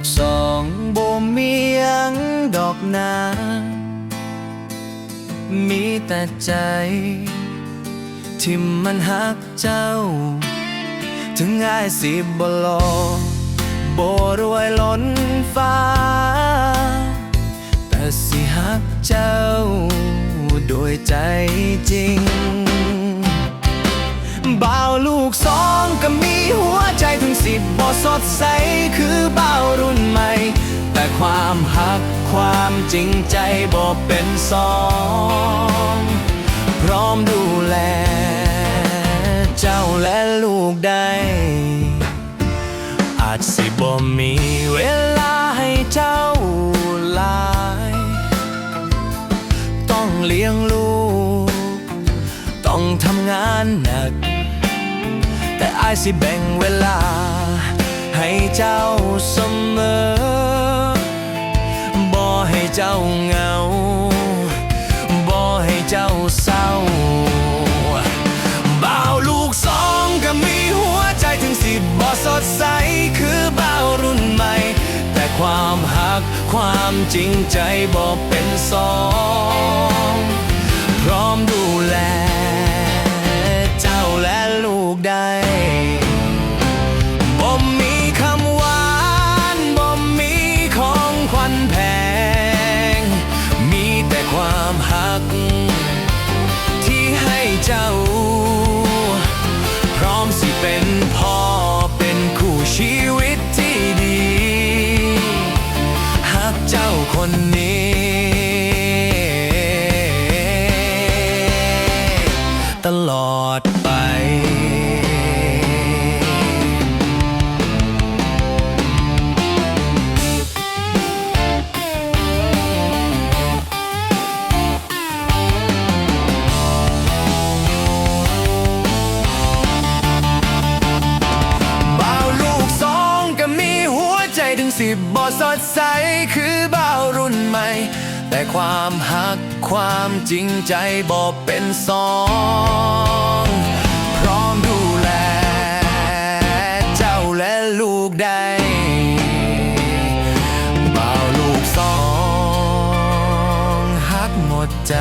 กสองบ่มียังดอกนามีแต่ใจ ที่มันหักเจ้า ถึงง่ายสิบบลอโบรวยล้นฟ้า แต่สิหักเจ้าโดยใจจริง บ่าวลูกสองก็มีหัวใจถึงสิบบ่สดใสคือบ่าวรุ่นใหม่ แต่ความหักความจริงใจบ่เป็นสองพร้อมดูแล เจ้าและลูกได้ อาจสิบ่มีเวลาให้เจ้าลาย ต้องเลี้ยงลูก ต้องทำงานหนัก แต่อายสิแบ่งเวลา ให้เจ้าเสมอ บ่ให้เจ้าเหงา บ่ให้เจ้าเศร้าบ่าวลูกสองก็มีหัวใจถึงสิบบ่สดใสคือบ่าวรุ่นใหม่ แต่ความหักความจริงใจบ่เป็นสอง พร้อมดูแล แต่ความหัก ที่ให้เจ้า พร้อมสิเป็นพ่อเป็นคู่ชีวิตที่ดีหักเจ้าคนนี้ ตลอดไป สิบบ่สดใสคือบ่าวรุ่นใหม่ แต่ความหักความจริงใจบ่เป็นสองพร้อมดูแล เจ้าและลูกได้บ่าวลูกสองหักหมดใจ